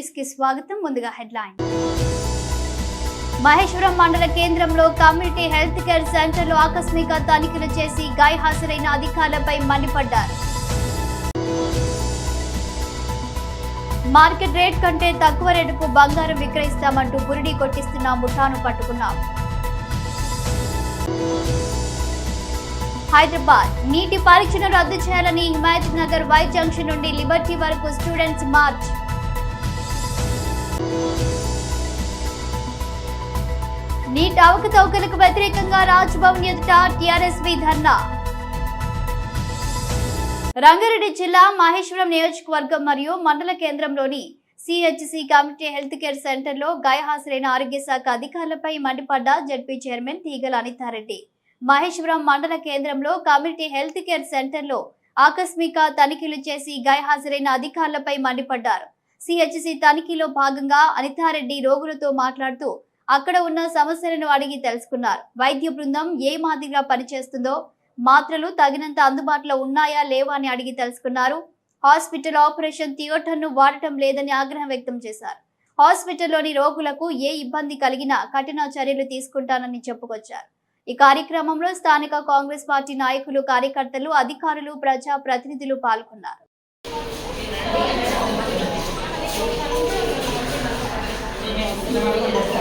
న్యూస్కి స్వాగతం. ముందుగా హెడ్లైన్. మహేశ్వరం మండల కేంద్రంలో కమ్యూనిటీ హెల్త్ కేర్ సెంటర్లో ఆకస్మిక తనిఖీలు చేసి గాయ హాజరైన అధికారులపై మండిపడ్డారు. మార్కెట్ రేట్ కంటే తక్కువ రేటుకు బంగారం విక్రయిస్తామంటూ బురిడి కొట్టిస్తున్న ముఠాను పట్టుకున్నాం. హైదరాబాద్. నీటి పరీక్షను రద్దు చేయాలని హిమాయత్ నగర్ వై జంక్షన్ నుండి లిబర్టీ వరకు స్టూడెంట్స్ మార్చ్. నీట్ అవకతవకలకు వ్యతిరేకంగా రాజ్భవన్ ఎదుట టీఆర్ఎస్వి ధర్నా. రంగారెడ్డి జిల్లా మహేశ్వరం నియోజకవర్గం మరియు మండల కేంద్రంలోని సిహెచ్సి కమ్యూనిటీ హెల్త్ కేర్ సెంటర్లో గాయహాజరైన ఆరోగ్య శాఖ అధికారులపై మండిపడ్డ జడ్పీ చైర్మన్ తీగల అనితారెడ్డి. మహేశ్వరం మండల కేంద్రంలో కమ్యూనిటీ హెల్త్ కేర్ సెంటర్లో ఆకస్మిక తనిఖీలు చేసి గైహాజరైన అధికారులపై మండిపడ్డారు. సిహెచ్సి తనిఖీలో భాగంగా అనితారెడ్డి రోగులతో మాట్లాడుతూ అక్కడ ఉన్న సమస్యలను అడిగి తెలుసుకున్నారు. వైద్య బృందం ఏ మాదిరిగా పనిచేస్తుందో మాత్రలు తగినంత అందుబాటులో ఉన్నాయా లేవా అని అడిగి తెలుసుకున్నారు. హాస్పిటల్ ఆపరేషన్ థియేటర్ను వాడటం లేదని ఆగ్రహం వ్యక్తం చేశారు. హాస్పిటల్లోని రోగులకు ఏ ఇబ్బంది కలిగినా కఠిన చర్యలు తీసుకుంటానని చెప్పుకొచ్చారు. ఈ కార్యక్రమంలో స్థానిక కాంగ్రెస్ పార్టీ నాయకులు కార్యకర్తలు అధికారులు ప్రజా ప్రతినిధులు పాల్గొన్నారు. Gracias.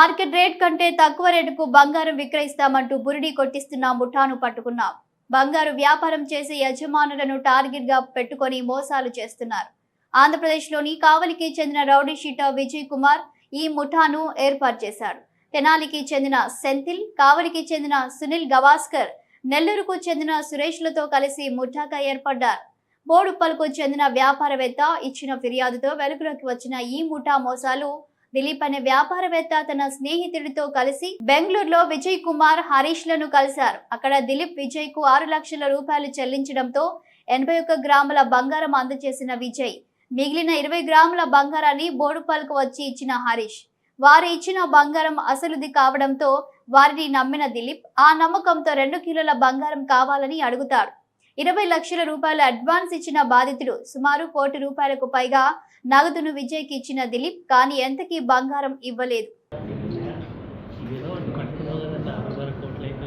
మార్కెట్ రేట్ కంటే తక్కువ రేటుకు బంగారం విక్రయిస్తామంటూ బురిడి కొట్టిస్తున్న ముఠాను పట్టుకున్నాం. బంగారు వ్యాపారం చేసే యజమానులను టార్గెట్గా పెట్టుకొని మోసాలు చేస్తున్నారు. ఆంధ్రప్రదేశ్లోని కావలికి చెందిన రౌడీ షీటర్ విజయ్ కుమార్ ఈ ముఠాను ఏర్పాటు చేశాడు. తెనాలికి చెందిన సెంథిల్ కావలికి చెందిన సునీల్ గవాస్కర్ నెల్లూరుకు చెందిన సురేష్లతో కలిసి ముఠాగా ఏర్పడ్డారు. బోడుప్పల్కు చెందిన వ్యాపారవేత్త ఇచ్చిన ఫిర్యాదుతో వెలుగులోకి వచ్చిన ఈ ముఠా మోసాలు దిలీప్ అనే వ్యాపారవేత్త తన స్నేహితుడితో కలిసి బెంగళూరులో విజయ్ కుమార్ హరీష్లను కలిశారు. అక్కడ దిలీప్ విజయ్కు ఆరు లక్షల రూపాయలు చెల్లించడంతో ఎనభై ఒక్క గ్రాముల బంగారం అందజేసిన విజయ్ మిగిలిన ఇరవై గ్రాముల బంగారాన్ని బోడుపల్కు వచ్చి ఇచ్చిన హరీష్. వారు ఇచ్చిన బంగారం అసలుది కావడంతో వారిని నమ్మిన దిలీప్ ఆ నమ్మకంతో రెండు కిలోల బంగారం కావాలని అడుగుతాడు. ఇరవై లక్షల రూపాయల అడ్వాన్స్ ఇచ్చిన బాధితుడు సుమారు కోటి రూపాయలకు పైగా నగదును విజయ్కి ఇచ్చిన దిలీప్ కానీ ఎంతకీ బంగారం ఇవ్వలేదు. ఏదో ఒకటి కట్టుకున్నావు కదా ఆరున్నర కోట్లు అయితే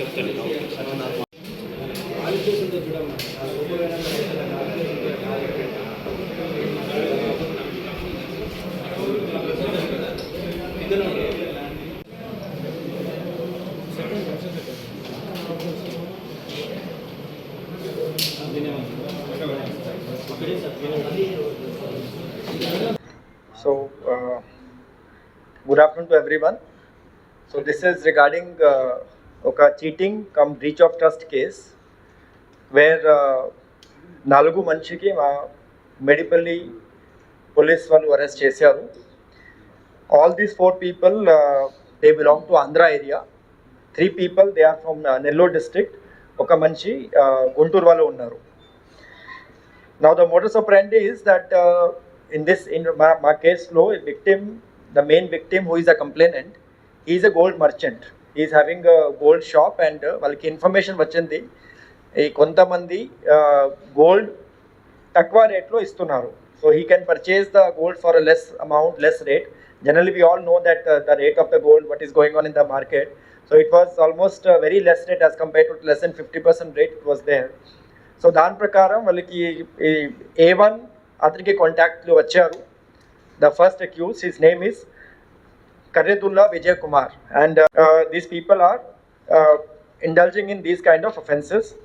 చెప్తాను ఓకే సార్ ఆలోచన చూడమ్మా ఆ లోపల So, uh, good afternoon to everyone. So, this is regarding uh, ఒక cheating cum breach of trust case where నాలుగు మనిషికి మా మెడిపల్లి పోలీస్ వాళ్ళు అరెస్ట్ చేశారు. All these four people they belong to Andhra area three people they are from Nellore district ఒక మనిషి గుంటూరు వాళ్ళు ఉన్నారు. నా the motors of friend is that in this in మా మా కేసులో victim the main victim who is a complainant he is a gold merchant a gold merchant. He is having a gold shop and uh, వాళ్ళకి information వచ్చింది. ఈ కొంతమంది gold తక్కువ రేట్లో ఇస్తున్నారు. So he can purchase the gold for less amount less rate generally we all know that the rate of the gold what is going on in the market so it was almost very less rate as compare to less than fifty percent rate it was there so దాని ప్రకారం వాళ్ళకి A one అతనికి కాంటాక్ట్లు వచ్చారు. The first accused his name is Karidullah Vijay Kumar. And uh, uh, these people are uh, indulging in these kind of offenses.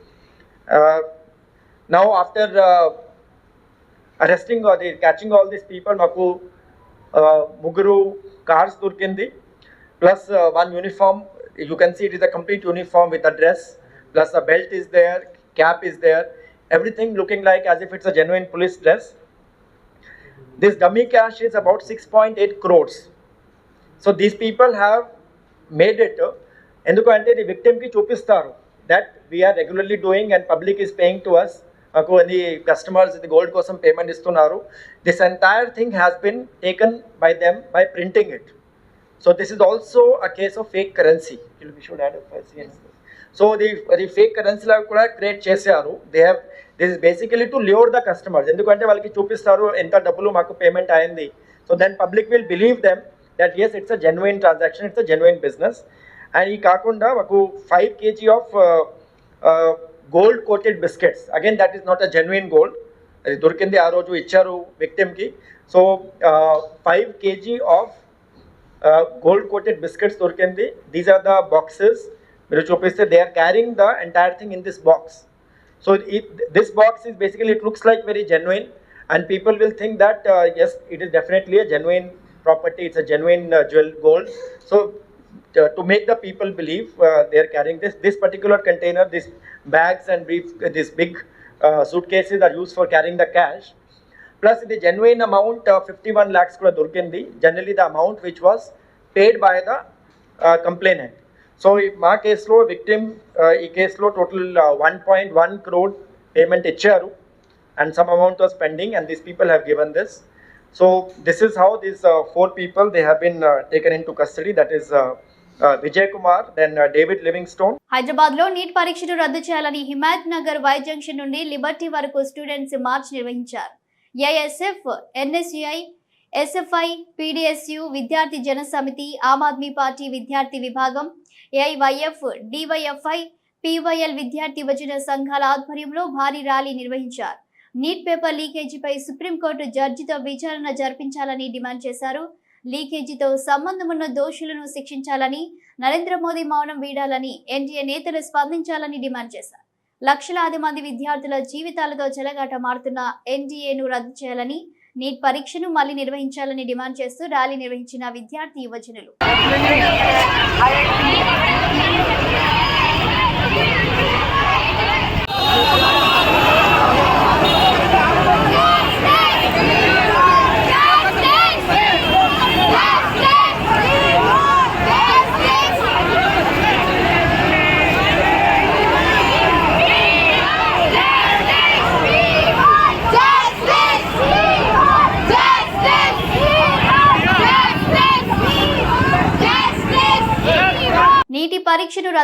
now, after arresting or they catching all these people, Maku, Muguru, cars Turkindi, plus one uniform. You can see it is a complete uniform with a dress, plus a belt is there, cap is there, everything looking like as if it's a genuine police dress. This dummy cash is about 6.8 crores. So these people have made it uh, ఎందుకంటే the విక్టిమ్కి చూపిస్తారు that we are regularly doing and public is paying to us మాకు అది customers ఇది gold కోసం payment ఇస్తున్నారు. This entire thing has been taken by them by printing it so this is also a case of fake currency should add so the అది fake కరెన్సీలా కూడా create చేశారు. They have this is basically to lure the customers ఎందుకంటే వాళ్ళకి చూపిస్తారు ఎంత డబ్బులు మాకు పేమెంట్ అయింది. So then public will believe them that yes it's a genuine transaction it's a genuine business and ఈ కాకుండా మాకు five KG of gold coated biscuits again that is not a genuine gold అది దొరికింది ఆ రోజు ఇచ్చారు విక్టిమ్కి so five KG of gold coated biscuits దొరికింది. These are the boxes మీరు చూపిస్తే they are carrying the entire thing in this box so this box is basically it looks like very genuine and people will think that yes it is definitely a genuine property it's a genuine jewel gold so to make the people believe uh, they are carrying this this particular container these bags and brief these big uh, suitcases are used for carrying the cash plus the genuine amount uh, 51 lakhs కూడా దొరికింది generally the amount which was paid by the uh, complainant so ఈ మా కేసులో victim ఈ కేసులో total one point one crore payment ఇచ్చారు and some amount was pending and these people have given this So this is how these four people they have been taken into custody. Custody that is Vijay Kumar then David Livingstone హైదరాబాద్లో NEET పరీక్షను రద్దు చేయాలని Himayat Nagar Y junction నుండి Liberty వరకు students march నిర్వహించారు. ASF NSUI SFI PDSU Vidyarthi Jana Samithi Aam Aadmi party విద్యార్థి విభాగం AIYF DYFI PYL విద్యార్థి యువజన సంఘాల ఆధ్వర్యంలో భారీ ర్యాలీ నిర్వహించారు. నీట్ పేపర్ లీకేజీపై సుప్రీంకోర్టు జడ్జితో విచారణ జరిపించాలని డిమాండ్ చేశారు. లీకేజీతో సంబంధమున్న దోషులను శిక్షించాలని నరేంద్ర మోదీ మౌనం వీడాలని ఎన్డీఏ నేతలు స్పందించాలని డిమాండ్ చేశారు. లక్షలాది మంది విద్యార్థుల జీవితాలతో చెలగాట మారుతున్న ఎన్డీఏను రద్దు చేయాలని నీట్ పరీక్షను మళ్ళీ నిర్వహించాలని డిమాండ్ చేస్తూ ర్యాలీ నిర్వహించిన విద్యార్థి యువజనులు.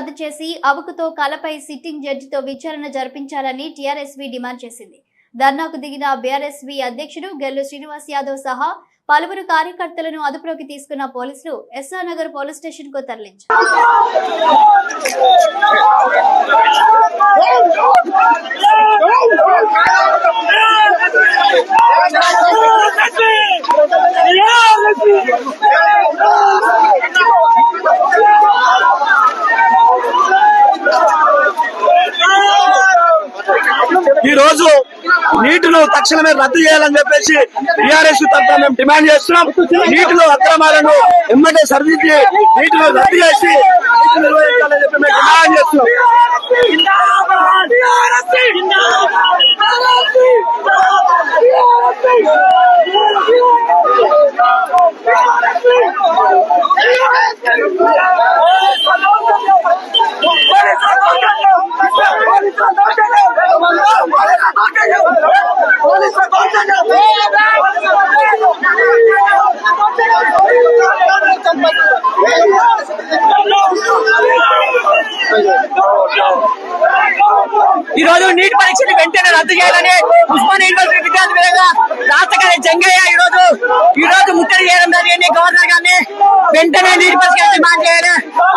రద్దు చేసి అవకుతో కలపై సిట్టింగ్ జడ్జితో విచారణ జరిపించాలని టీఆర్ఎస్వి డిమాండ్ చేసింది. ధర్నాకు దిగిన బీఆర్ఎస్వి అధ్యక్షుడు గెల్లు శ్రీనివాస్ యాదవ్ సహా పలువురు కార్యకర్తలను అదుపులోకి తీసుకున్న పోలీసులు ఎస్ఆర్ నగర్ పోలీస్ స్టేషన్కు తరలించారు ఈ రోజు నీటిను తక్షణమే రద్దు చేయాలని చెప్పేసి టీఆర్ఎస్ తరఫున మేము డిమాండ్ చేస్తున్నాం. నీటిలో అక్రమాలను ఎమ్మటే సరిదిద్ది నీటిని రద్దు చేసి నీటిని నిర్వహించాలని చెప్పి మేము డిమాండ్ చేస్తున్నాం. ఈ రోజు నీట్ పరీక్షలు వెంటనే రద్దు చేయాలని ఉస్మాన్ యూనివర్సిటీ విద్యార్థి విధంగా రాష్ట్ర గారి జంగయ్య ఈ రోజు ఈ రోజు ముట్టడి చేయడం జరిగింది. గవర్నర్ గారిని వెంటనే నీట్ పరీక్ష డిమాండ్ చేయాలి.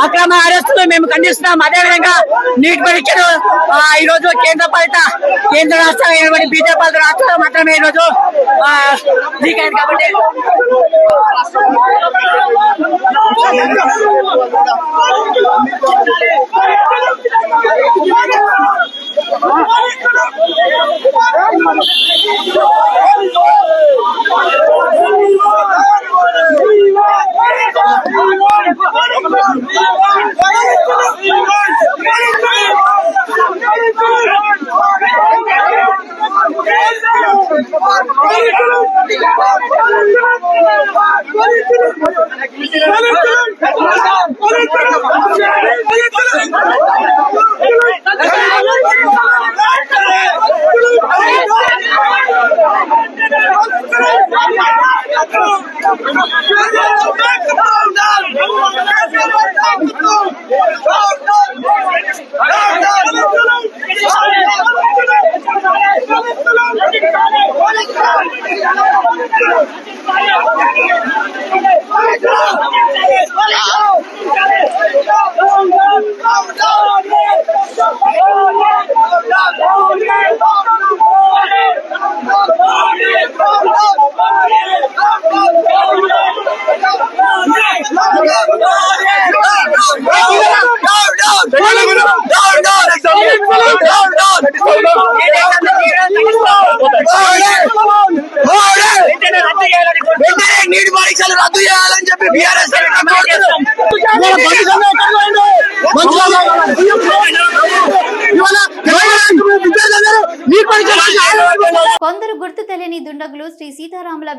అక్రమ అరెస్టులు మేము ఖండిస్తున్నాం. అదేవిధంగా నీట్ పరీక్షలు ఈ రోజు కేంద్ర పాలిత కేంద్ర రాష్ట్రాలు బీజేపీ పాలిత రాష్ట్రాలు మాత్రమే ఈ రోజు जी कैन कबड्डी Thank you. ولكن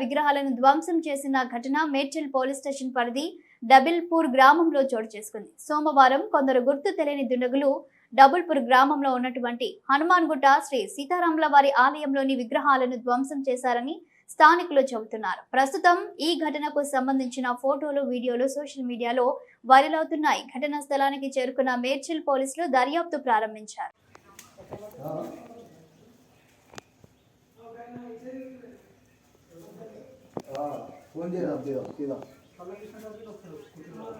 విగ్రహాలను ధ్వంసం చేసిన ఘటన మేడ్చల్ పోలీస్ స్టేషన్ పరిధి డబిల్పూర్ గ్రామంలో చోటు చేసుకుంది. సోమవారం కొందరు గుర్తు తెలియని దుండగులు డబుల్పూర్ గ్రామంలో ఉన్నటువంటి హనుమాన్ గుట్ట శ్రీ సీతారాముల వారి ఆలయంలోని విగ్రహాలను ధ్వంసం చేశారని స్థానికులు చెబుతున్నారు. ప్రస్తుతం ఈ ఘటనకు సంబంధించిన ఫోటోలు వీడియోలు సోషల్ మీడియాలో వైరల్ అవుతున్నాయి. ఘటనా స్థలానికి చేరుకున్న మేడ్చల్ పోలీసులు దర్యాప్తు ప్రారంభించారు.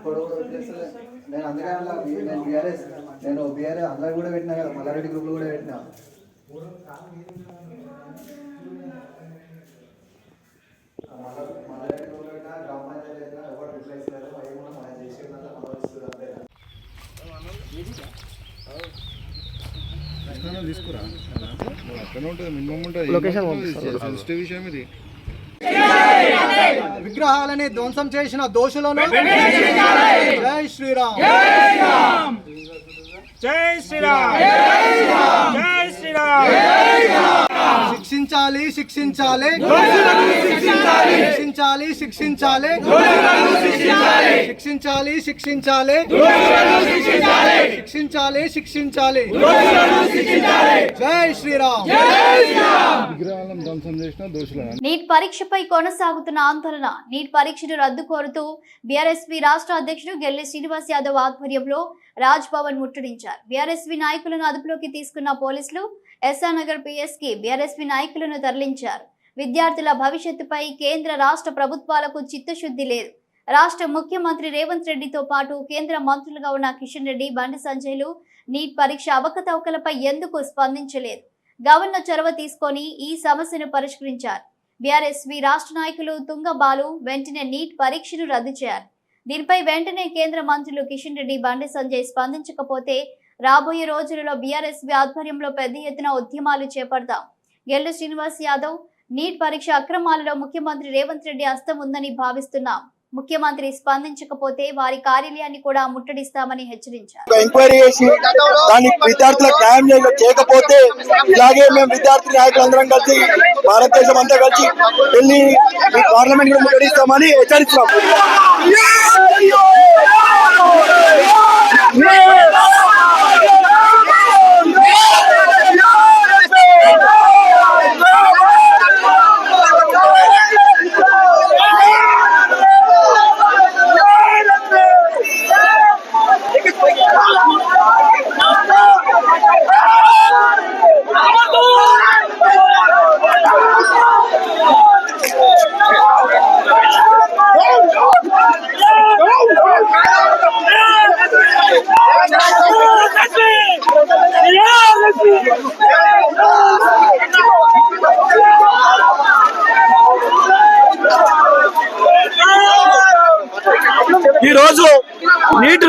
ఫోన్ వచ్చేస్తలే. నేను అందుకే నేను బీఆర్ఎస్ నేను బీఆర్ఎస్ అందరు కూడా పెట్టినా కదా మల్లారెడ్డి గ్రూప్లో కూడా పెట్టినా. మల్ల- మల్లారెడ్డి గ్రూప్లో పెట్టినా గ్రామ పంచాయతీ పెట్టినా ఎవరు రిప్లై ఇస్తలేరు అవి కూడా మనం చేసేదంతా మనం ఇస్తుంది అంతే తీసుకురా ఉంటుంది మినిమం ఉంటుంది సెన్సిటివ్ విషయం ఇది. విగ్రహాలని ధ్వంసం చేసిన దోషులను జై శ్రీరామ్. జై శ్రీరామ్. జై శ్రీరామ్. శిక్షించాలి. శిక్షించాలి శిక్షించాలి. శిక్షించాలి. శిక్షించాలి శిక్షించాలి. శిక్షించాలి. శిక్షించాలి జై శ్రీరామ్. విగ్రహాలను ధ్వంసం చేసిన దోషులను నీట్ పరీక్షపై కొనసాగుతున్న ఆందోళన నీట్ పరీక్షను రద్దు కోరుతూ బీఆర్ఎస్పీ రాష్ట్ర అధ్యక్షుడు గెల్లి శ్రీనివాస్ యాదవ్ ఆధ్వర్యంలో రాజ్ భవన్ ముట్టడించారు. బీఆర్ఎస్పీ నాయకులను అదుపులోకి తీసుకున్న పోలీసులు ఎస్ఆర్ నగర్ పిఎస్ బీఆర్ఎస్పీ నాయకులను తరలించారు. విద్యార్థుల భవిష్యత్తుపై కేంద్ర రాష్ట్ర ప్రభుత్వాలకు చిత్తశుద్ధి లేదు. రాష్ట్ర ముఖ్యమంత్రి రేవంత్ రెడ్డితో పాటు కేంద్ర మంత్రులుగా ఉన్న కిషన్ రెడ్డి బండి సంజయ్లు నీట్ పరీక్ష అవకతవకలపై ఎందుకు స్పందించలేదు? గవర్నర్ చొరవ తీసుకొని ఈ సమస్యను పరిష్కరించారు. బీఆర్ఎస్వి రాష్ట్ర నాయకులు తుంగబాలు వెంటనే నీట్ పరీక్షను రద్దు చేయారు దీనిపై వెంటనే కేంద్ర మంత్రులు కిషన్ రెడ్డి బండి సంజయ్ స్పందించకపోతే రాబోయే రోజులలో బీఆర్ఎస్వి ఆధ్వర్యంలో పెద్ద ఎత్తున ఉద్యమాలు చేపడతాం గెల్లు శ్రీనివాస్ యాదవ్ నీట్ పరీక్ష అక్రమాలలో ముఖ్యమంత్రి రేవంత్ రెడ్డి హస్తం ఉందని భావిస్తున్నాం ముఖ్యమంత్రి స్పందించకపోతే వారి కార్యాలయాన్ని కూడా ముట్టడిస్తామని హెచ్చరించారు ఎంక్వైరీ చేసి దాన్ని విద్యార్థులకు న్యాయం చేయ- చేయకపోతే ఇలాగే మేము విద్యార్థి నాయకులందరం కలిసి భారతదేశం అంతా కలిసి వెళ్ళి పార్లమెంట్ ముట్టడిస్తామని హెచ్చరిస్తున్నాం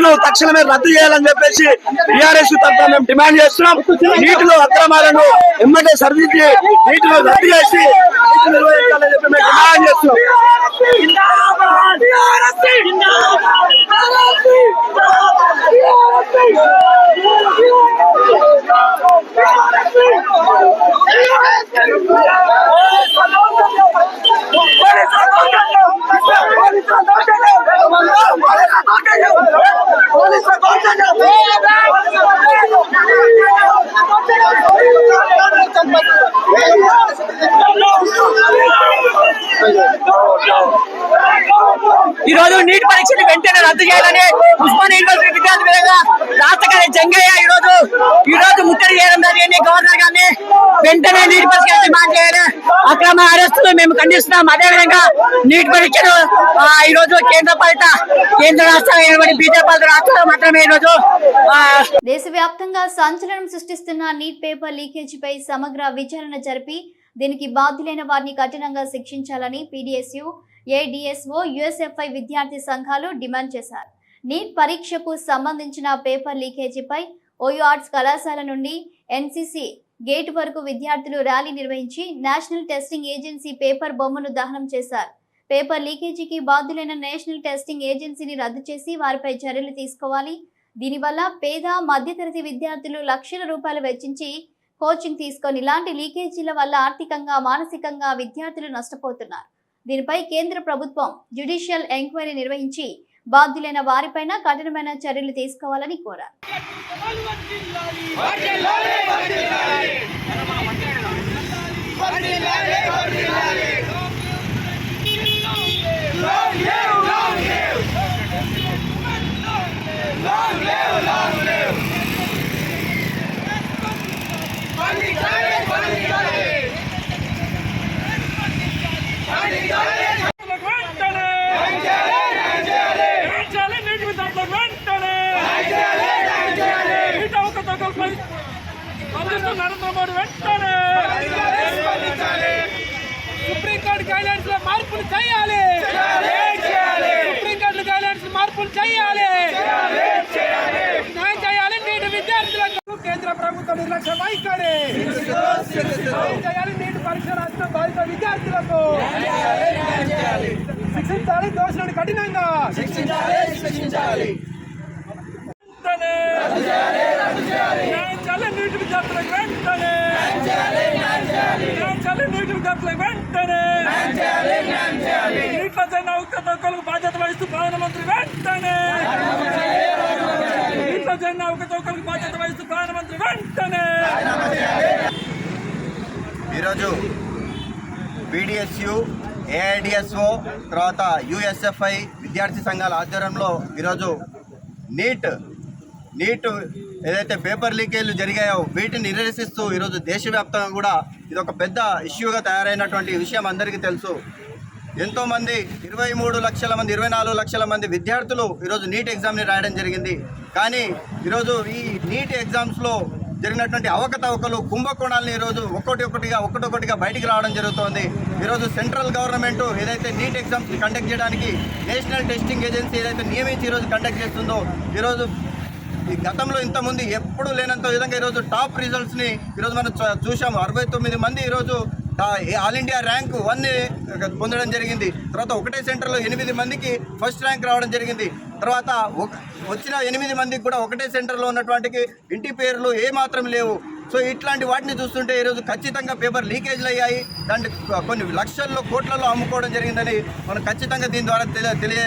నీటిను తక్షణమే రద్దు చేయాలని చెప్పేసి టిఆర్ఎస్ తరఫున మేము డిమాండ్ చేస్తున్నాం. నీటిలో అక్రమాలను ఎమ్మెల్యే సరిదిద్ది నీటిని రద్దు చేసి నిర్వహించాలని చెప్పి మేము డిమాండ్ చేస్తున్నాం. ఈ రోజు నీట్ పరీక్షలు వెంటనే రద్దు చేయాలని ఉస్మాన్ యూనివర్సిటీ విద్యార్థి రాష్ట్ర కార్యదర్శి జంగయ్య ఈ రోజు ఈ రోజు ముట్టడి చేయడం జరిగింది. గవర్నర్ గారిని వెంటనే నీట్ పరీక్ష డిమాండ్ చేయాలి. అక్రమ అరెస్టులు మేము ఖండిస్తున్నాం. అదే విధంగా నీట్ పరీక్షలు ఈ రోజు కేంద్ర పాలిత కేంద్ర రాష్ట్రాలు బీజేపీ పాలిత రాష్ట్రాలు మాత్రమే ఈ రోజు దేశవ్యాప్తంగా సంచలనం సృష్టిస్తున్న నీట్ పేపర్ లీకేజీపై సమగ్ర విచారణ జరిపి దీనికి బాధ్యులైన వారిని కఠినంగా శిక్షించాలని పీడీఎస్యు ఏడిఎస్ఓ యుఎస్ఎఫ్ఐ విద్యార్థి సంఘాలు డిమాండ్ చేశారు. నీట్ పరీక్షకు సంబంధించిన పేపర్ లీకేజీపై ఓయూ ఆర్ట్స్ కళాశాల నుండి ఎన్సీసీ గేట్ వరకు విద్యార్థులు ర్యాలీ నిర్వహించి నేషనల్ టెస్టింగ్ ఏజెన్సీ పేపర్ బొమ్మను దహనం చేశారు. పేపర్ లీకేజీకి బాధ్యులైన నేషనల్ టెస్టింగ్ ఏజెన్సీని రద్దు చేసి వారిపై చర్యలు తీసుకోవాలి. దీనివల్ల పేద మధ్యతరగతి విద్యార్థులు లక్షల రూపాయలు వెచ్చించి కోచింగ్ తీసుకొని ఇలాంటి లీకేజీల వల్ల ఆర్థికంగా మానసికంగా విద్యార్థులు నష్టపోతున్నారు. దీనిపై కేంద్ర ప్రభుత్వం జ్యుడిషియల్ ఎంక్వైరీ నిర్వహించి బాధ్యులైన వారిపైన కఠినమైన చర్యలు తీసుకోవాలని కోరారు. నరేంద్ర మోడీ వెంటనే! సుప్రీంకోర్టు గైడ్లైన్స్లో మార్పులు చేయాలి సుప్రీంకోర్టు గైడ్లైన్స్ మార్పులు చేయాలి న్యాయం చేయాలి నీటి విద్యార్థులకు కేంద్ర పరీక్ష నిర్లక్ష్య వైఖరి చేయాలి నీటి పరీక్ష రాసిన బాధిత విద్యార్థులకు శిక్షించాలి దోషులను కఠినంగా. శిక్షించాలి నీటి విద్యార్థులకు వెంటనే న్యాయం నీటి విద్యార్థులకు వెంటనే నీట్ల జన అవకతవకలకు బాధ్యత వహిస్తూ ప్రధానమంత్రి వెంటనే నీట్ల జన అవకతవకలకు బాధ్యత వహిస్తూ ప్రధానమంత్రి వెంటనే! ఈరోజు బీడిఎస్యు ఏఐడిఎస్ఓ తర్వాత యుఎస్ఎఫ్ఐ విద్యార్థి సంఘాల ఆధ్వర్యంలో ఈరోజు నీట్ నీట్ ఏదైతే పేపర్ లీకేజ్లు జరిగాయో వీటిని నిరసిస్తూ ఈరోజు దేశవ్యాప్తంగా కూడా ఇది ఒక పెద్ద ఇష్యూగా తయారైనటువంటి విషయం అందరికీ తెలుసు. ఎంతోమంది ఇరవై మూడు లక్షల మంది ఇరవై నాలుగు లక్షల మంది విద్యార్థులు ఈరోజు నీట్ ఎగ్జామ్ని రాయడం జరిగింది. కానీ ఈరోజు ఈ నీట్ ఎగ్జామ్స్లో జరిగినటువంటి అవకతవకలు కుంభకోణాలను ఈరోజు ఒక్కొక్కటి ఒక్కటిగా ఒక్కటొక్కటిగా బయటికి రావడం జరుగుతోంది. ఈరోజు సెంట్రల్ గవర్నమెంట్ ఏదైతే నీట్ ఎగ్జామ్స్ కండక్ట్ చేయడానికి నేషనల్ టెస్టింగ్ ఏజెన్సీ ఏదైతే నియమించి ఈరోజు కండక్ట్ చేస్తుందో ఈరోజు ఈ గతంలో ఇంతమంది ఎప్పుడూ లేనంత విధంగా ఈరోజు టాప్ రిజల్ట్స్ని ఈరోజు మనం చూసాము అరవై తొమ్మిది మంది ఈరోజు ఆల్ ఇండియా ర్యాంక్ వన్ పొందడం జరిగింది. తర్వాత ఒకటే సెంటర్లో ఎనిమిది మందికి ఫస్ట్ ర్యాంక్ రావడం జరిగింది. తర్వాత వచ్చిన ఎనిమిది మందికి కూడా ఒకటే సెంటర్లో ఉన్నటువంటి ఇంటి పేర్లు ఏమాత్రం లేవు. సో ఇట్లాంటి వాటిని చూస్తుంటే ఈరోజు ఖచ్చితంగా పేపర్ లీకేజ్లు అయ్యాయి. దాంట్లో కొన్ని లక్షల్లో కోట్లలో అమ్ముకోవడం జరిగిందని మనం ఖచ్చితంగా దీని ద్వారా తెలియ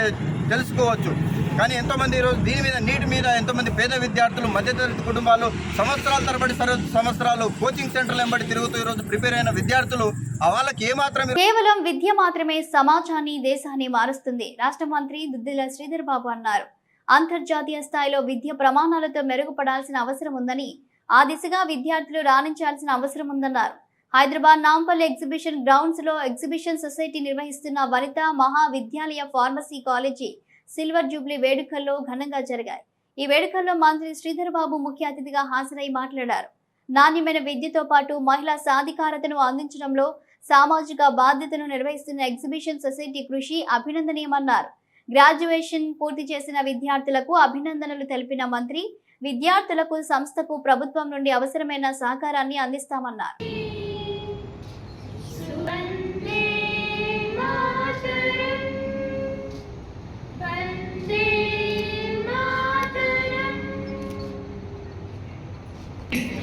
తెలుసుకోవచ్చు. కానీ ఎంతోమంది ఈరోజు దీని మీద నీటి మీద ఎంతోమంది పేద విద్యార్థులు మధ్యతరగతి కుటుంబాలు సంవత్సరాల తరబడి సంవత్సరాలు కోచింగ్ సెంటర్లు వెంబడి తిరుగుతూ ఈరోజు ప్రిపేర్ అయిన విద్యార్థులు వాళ్ళకి ఏమాత్రం కేవలం విద్య మాత్రమే సమాజాన్ని దేశాన్ని మారుస్తుంది. రాష్ట్ర మంత్రి దుద్దిల శ్రీధర్ బాబు అన్నారు. అంతర్జాతీయ స్థాయిలో విద్య ప్రమాణాలతో మెరుగుపడాల్సిన అవసరం ఉందని ఆ దిశగా విద్యార్థులు రాణించాల్సిన అవసరం ఉందన్నారు. హైదరాబాద్ నాంపల్లి ఎగ్జిబిషన్ గ్రౌండ్స్లో ఎగ్జిబిషన్ సొసైటీ నిర్వహిస్తున్న Vanitha Mahavidyalaya pharmacy college silver jubilee వేడుకల్లో ఘనంగా జరిగాయి. ఈ వేడుకల్లో మంత్రి శ్రీధర్ బాబు ముఖ్య అతిథిగా హాజరై మాట్లాడారు. నాణ్యమైన విద్యతో పాటు మహిళా సాధికారతను అందించడంలో సామాజిక బాధ్యతను నిర్వహిస్తున్న ఎగ్జిబిషన్ సొసైటీ కృషి అభినందనీయమన్నారు. గ్రాడ్యుయేషన్ పూర్తి చేసిన విద్యార్థులకు అభినందనలు తెలిపిన మంత్రి విద్యార్థులకు సంస్థకు ప్రభుత్వం నుండి అవసరమైన సహకారాన్ని అందిస్తామన్నారు.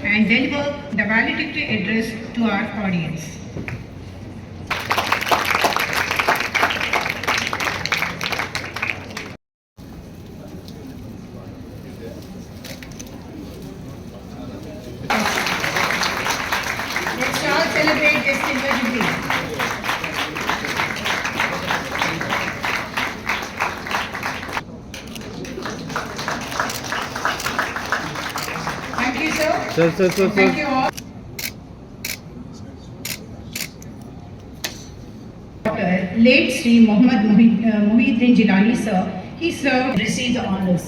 And deliver the valedictory address to our audience. Sir. Sir, sir, sir, Thank you all. Late Sri Muhammad Muhid- uh, Muhyiddin Jilani, sir, he served, received the honors.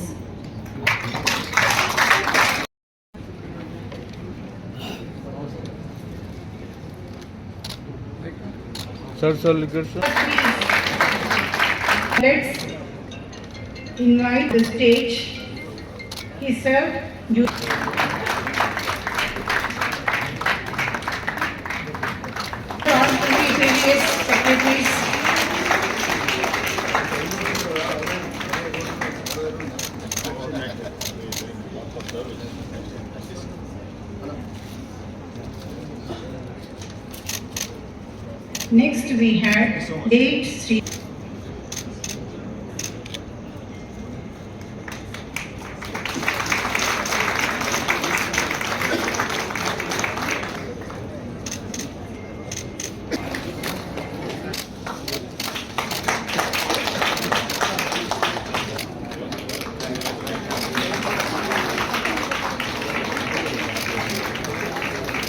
Sir, sir, look at sir. Let's invite the stage. He served. Late Sri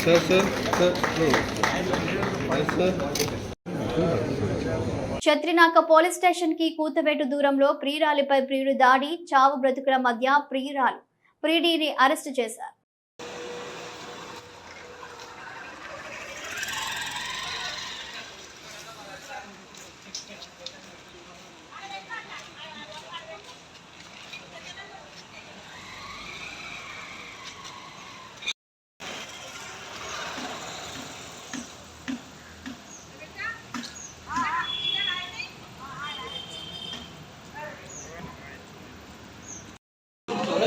Sir, sir, sir, no. Yes, sir. Chatrinaka police స్టేషన్కి కూతవేటు దూరంలో ప్రియురాలిపై ప్రియుడు దాడి చావు బ్రతుకుల మధ్య ప్రియురాలు ప్రియుడిని అరెస్టు చేశారు.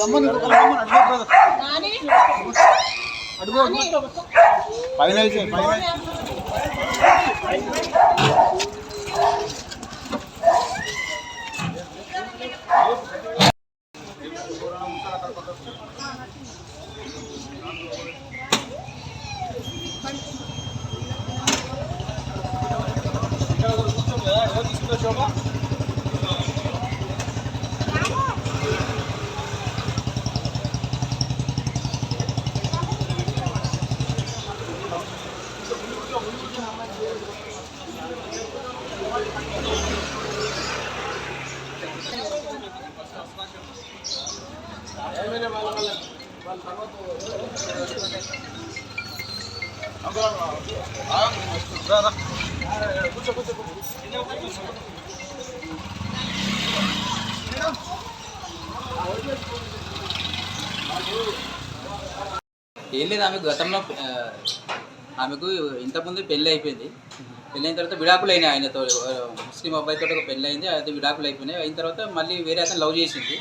ఏం లేదు ఆమె గతంలో ఆమెకు ఇంతకుముందు పెళ్ళి అయిపోయింది. పెళ్ళి అయిన తర్వాత విడాకులు అయినాయి ఆయనతో ముస్లిం అబ్బాయితో ఒక పెళ్ళి అయింది అయితే విడాకులు అయిపోయినాయి. అయిన తర్వాత మళ్ళీ వేరే అతను లవ్ చేసింది.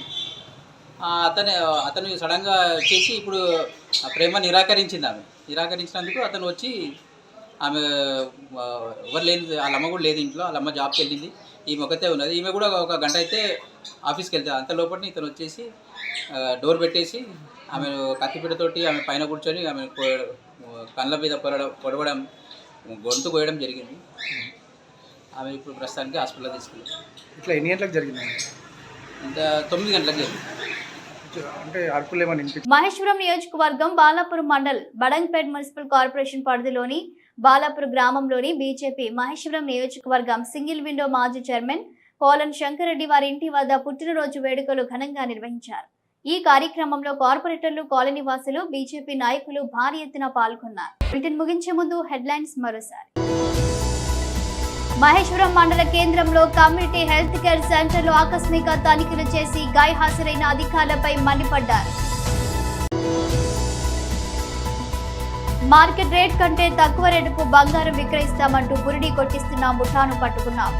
అతను అతను సడన్గా చేసి ఇప్పుడు ఆ ప్రేమ నిరాకరించింది ఆమె. నిరాకరించినందుకు అతను వచ్చి ఆమె ఎవరు లేని వాళ్ళ అమ్మ కూడా లేదు ఇంట్లో వాళ్ళ అమ్మ జాబ్కి వెళ్ళింది. ఈమె ఒకతే ఉన్నది. ఈమె కూడా ఒక గంట అయితే ఆఫీస్కి వెళ్తే అంత లోపల ఇతను వచ్చేసి డోర్ పెట్టేసి ఆమె కత్తిపీటతోటి ఆమె పైన కూర్చొని ఆమె కళ్ళ మీద పొరడం పొడవడం గొంతు కోయడం జరిగింది. ఆమె ఇప్పుడు ప్రస్తుతానికి హాస్పిటల్లో తీసుకెళ్ళి ఇట్లా ఎన్ని గంటలకు జరిగింది ఇంత తొమ్మిది గంటలకు జరిగింది. మహేశ్వరం నియోజకవర్గం బాలాపురం మండల్ బడంగ్పేట్ మున్సిపల్ కార్పొరేషన్ పరిధిలోని బాలాపురం గ్రామంలోని బీజేపీ మహేశ్వరం నియోజకవర్గం సింగిల్ విండో మాజీ చైర్మన్ కోలన్ శంకరెడ్డి వారి ఇంటి వద్ద పుట్టినరోజు వేడుకలు ఘనంగా నిర్వహించారు. ఈ కార్యక్రమంలో కార్పొరేటర్లు కాలనీ వాసులు బీజేపీ నాయకులు భారీ ఎత్తున పాల్గొన్నారు. బ్రిటన్ ముగించే ముందు హెడ్లైన్స్ మరోసారి. మహేశ్వరం మండల కేంద్రంలో కమ్యూనిటీ హెల్త్ కేర్ సెంటర్లో ఆకస్మిక తనిఖీలు చేసి గాయ హాజరైన అధికారులపై మండిపడ్డారు. మార్కెట్ రేట్ కంటే తక్కువ రేటుకు బంగారం విక్రయిస్తామంటూ బురిడి కొట్టిస్తున్న ముఠాను పట్టుకున్నాం.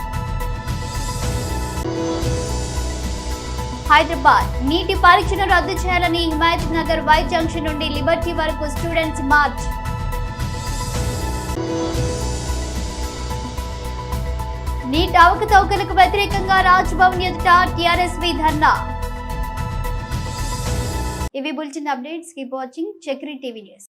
హైదరాబాద్ నీటి పరీక్షను రద్దు చేయాలని హిమాయత్ నగర్ వై జంక్షన్ నుండి లిబర్టీ వరకు స్టూడెంట్స్ మార్చ్. నీట్ అవకతవకలకు వ్యతిరేకంగా రాజ్భవన్ ఎదుట టిఆర్ఎస్వి ధర్నా. ఇవి bulletin updates. Keep watching. Chakri TV news.